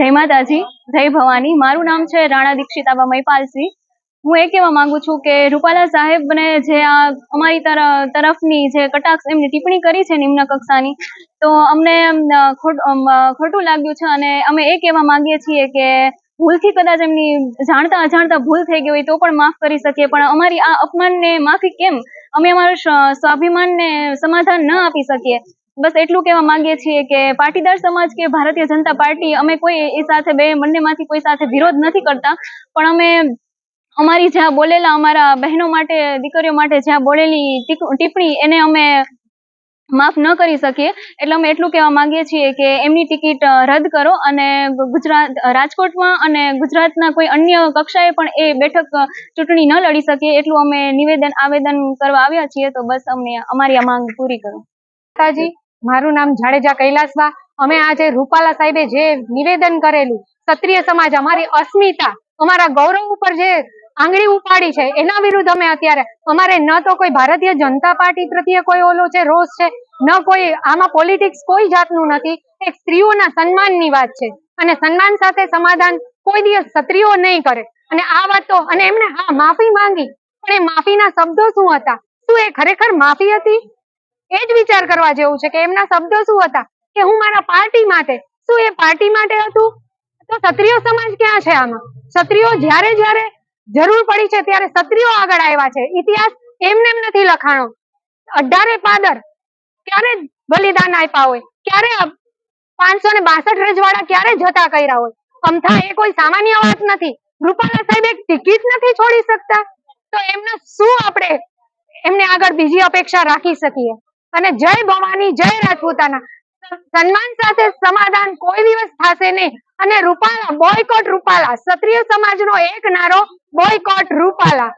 જય માતાજી જય ભવાની. મારું નામ છે રાણા દીક્ષિતાબા મહિપાલસિંહ હું એ કહેવા માંગુ છું કે રૂપાલા સાહેબને જે આ અમારી તરફની જે કટાક્ષ એમની ટિપ્પણી કરી છે નિમ્ન કક્ષાની તો અમને અમ, ખોટ- ખોટું લાગ્યું છે અને અમે એ કહેવા માંગીએ છીએ કે ભૂલથી કદાચ એમની જાણતા અજાણતા ભૂલ થઈ ગઈ હોય તો પણ માફ કરી શકીએ પણ અમારી આ અપમાનને માફી કેમ? અમે અમારું સ્વાભિમાનને સમાધાન ન આપી શકીએ. બસ એટલું કહેવા માંગીએ છીએ કે પાટીદાર સમાજ કે ભારતીય જનતા પાર્ટી, અમે કોઈ એ સાથે બે બંનેમાંથી કોઈ સાથે વિરોધ નથી કરતા, પણ અમે અમારી જ્યાં બોલેલા અમારા બહેનો માટે, દીકરીઓ માટે જ્યાં બોલેલી ટિપ્પણી, એને અમે માફ ન કરી શકીએ. એટલે અમે એટલું કહેવા માંગીએ છીએ કે એમની ટિકિટ રદ કરો અને ગુજરાત રાજકોટમાં અને ગુજરાતના કોઈ અન્ય કક્ષાએ પણ એ બેઠક ચૂંટણી ન લડી શકીએ એટલું અમે નિવેદન, આવેદન કરવા આવ્યા છીએ. તો બસ અમને, અમારી આ માંગ પૂરી કરો. મારું નામ જાડેજા કૈલાસબા અમે આજે રૂપાલા સાહેબે જે નિવેદન કરેલું, ક્ષત્રિય સમાજ, અમારી અસ્મિતા, અમારા ગૌરવ ઉપર જે આંગળી ઉપાડી છે, એના વિરુદ્ધ અમે અત્યારે, અમારે ન તો કોઈ ભારતીય જનતા પાર્ટી પ્રત્યે કોઈ ઓલો છે રોષ છે, ન કોઈ આમાં પોલિટિક્સ કોઈ જાતનું નથી, એક સ્ત્રીઓના સન્માનની વાત છે. અને સન્માન સાથે સમાધાન કોઈ દિવસ ક્ષત્રિયો નહીં કરે. અને આ વાત તો, અને એમને હા, માફી માંગી, પણ એ માફીના શબ્દો શું હતા? શું એ ખરેખર માફી હતી? એ જ વિચાર કરવા જેવું છે કે એમના શબ્દો શું હતા? કે હું મારા પાર્ટી માટે, શું એ પાર્ટી માટે હતું? તો ક્ષત્રિય સમાજ ક્યાં છે આમાં? ક્ષત્રિયો જ્યારે જ્યારે જરૂર પડી છે ત્યારે ક્ષત્રિયો આગળ આવ્યા છે. ઇતિહાસ એમને નથી લખાણો. અઢારે પાદર, ક્યારે બલિદાન આપ્યા હોય? ક્યારે પાંચસો ને બાસઠ રજવાડા ક્યારે જતા કર્યા હોય? અમથા એ કોઈ સામાન્ય વાત નથી. રૂપાલા સાહેબ એક ટિકિટ નથી છોડી શકતા? તો એમને શું આપણે એમને આગળ બીજી અપેક્ષા રાખી શકીએ? અને જય ભવાની, જય રાજપૂતાના. સન્માન સાથે સમાધાન કોઈ દિવસ થશે નહીં. અને રૂપાલા બોયકોટ રૂપાલા. ક્ષત્રિય સમાજનો એક નારો બોયકોટ રૂપાલા.